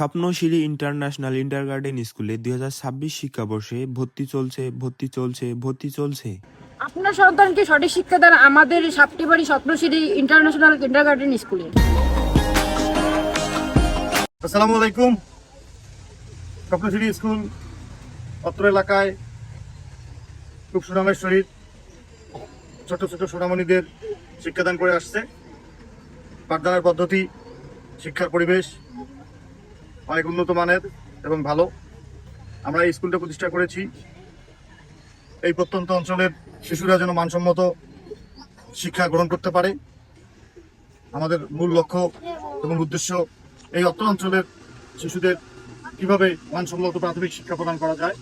স্বপ্নশিরি international ইন্টারগার্ডেন স্কুলে দুই হাজার ছাব্বিশ শিক্ষাবর্ষে ভর্তি চলছে ভর্তি চলছে ভর্তি চলছে। আপনার সন্তানকে সঠিক শিক্ষা দেন আমাদের সাপ্টিবাড়ি স্বপ্নশ্রী ইন্টারন্যাশনাল কিন্ডারগার্টেন স্কুলে। আসসালামু আলাইকুম। স্বপ্নশ্রী স্কুল অত্র এলাকায় খুব সুনামের সহিত ছোট ছোট সোনামণিদের শিক্ষাদান করে আসছে। পাঠদানের পদ্ধতি শিক্ষার পরিবেশ অনেক উন্নত মানের এবং ভালো। আমরা এই স্কুলটা প্রতিষ্ঠা করেছি। এই প্রত্যন্ত অঞ্চলের শিশুরা যেন মানসম্মত শিক্ষা গ্রহণ করতে পারে। আমাদের মূল লক্ষ্য এবং উদ্দেশ্য এই অত্র অঞ্চলের শিশুদের কীভাবে মানসম্মত প্রাথমিক শিক্ষা প্রদান করা যায়।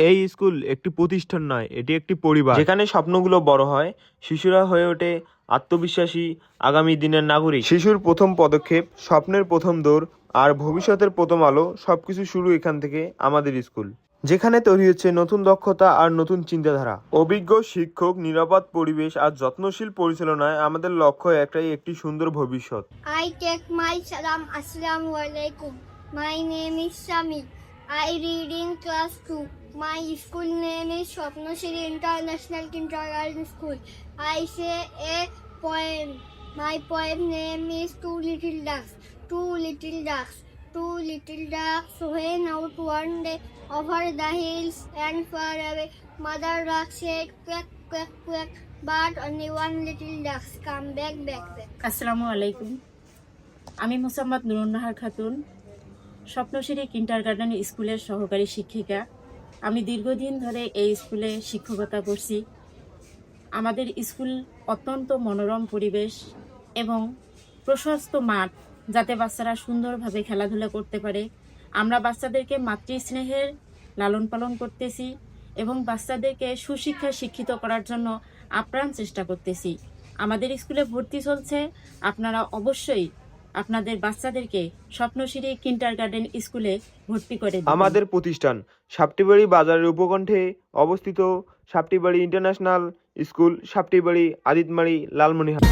এই স্কুল একটি প্রতিষ্ঠান নয় এটি একটি পরিবার যেখানে স্বপ্নগুলো বড় হয় শিশুরা হয়ে ওঠে আত্মবিশ্বাসী আগামী দিনের নাগরিক শিশুর প্রথম পদক্ষেপ স্বপ্নের প্রথম দৌড় আর ভবিষ্যতের প্রথম আলো সবকিছু শুরু এখান থেকে আমাদের স্কুল যেখানে তৈরি হচ্ছে নতুন দক্ষতা আর নতুন চিন্তাধারা অভিজ্ঞ শিক্ষক নিরাপদ পরিবেশ আর যত্নশীল পরিচালনায় আমাদের লক্ষ্য একটাই একটি সুন্দর ভবিষ্যৎ salam assalamu alaikum. My name is Sami. I read in class 2. My school name is Swapnashri International Kindergarten School. I say a poem. My poem name is Two Little Ducks. Two little ducks. Two little ducks went out one day over the hills and far away. Mother duck said quack quack quack. But only one little duck come back back back. আসসালামু আলাইকুম আমি Mosammat Nurunnahar Khatun Swapnashree kindergarten স্কুলের সহকারী শিক্ষিকা আমি দীর্ঘদিন ধরে এই স্কুলে শিক্ষকতা করছি। আমাদের স্কুল অত্যন্ত মনোরম পরিবেশ এবং প্রশস্ত মাঠ, যাতে বাচ্চারা সুন্দরভাবে খেলাধুলা করতে পারে। আমরা বাচ্চাদেরকে মাতৃস্নেহের লালন পালন করতেছি এবং বাচ্চাদেরকে সুশিক্ষায় শিক্ষিত করার জন্য আপ্রাণ চেষ্টা করতেছি। আমাদের স্কুলে ভর্তি চলছে, আপনারা অবশ্যই আপনাদের বাচ্চাদেরকে স্বপ্নশিরি কিন্টার গার্ডেন স্কুলে ভর্তি করে আমাদের প্রতিষ্ঠান সাপটিবাড়ি বাজারের উপকণ্ঠে অবস্থিত সাপটিবাড়ি ইন্টারন্যাশনাল স্কুল সাপটিবাড়ি আদিতমারি লালমনিরহাট।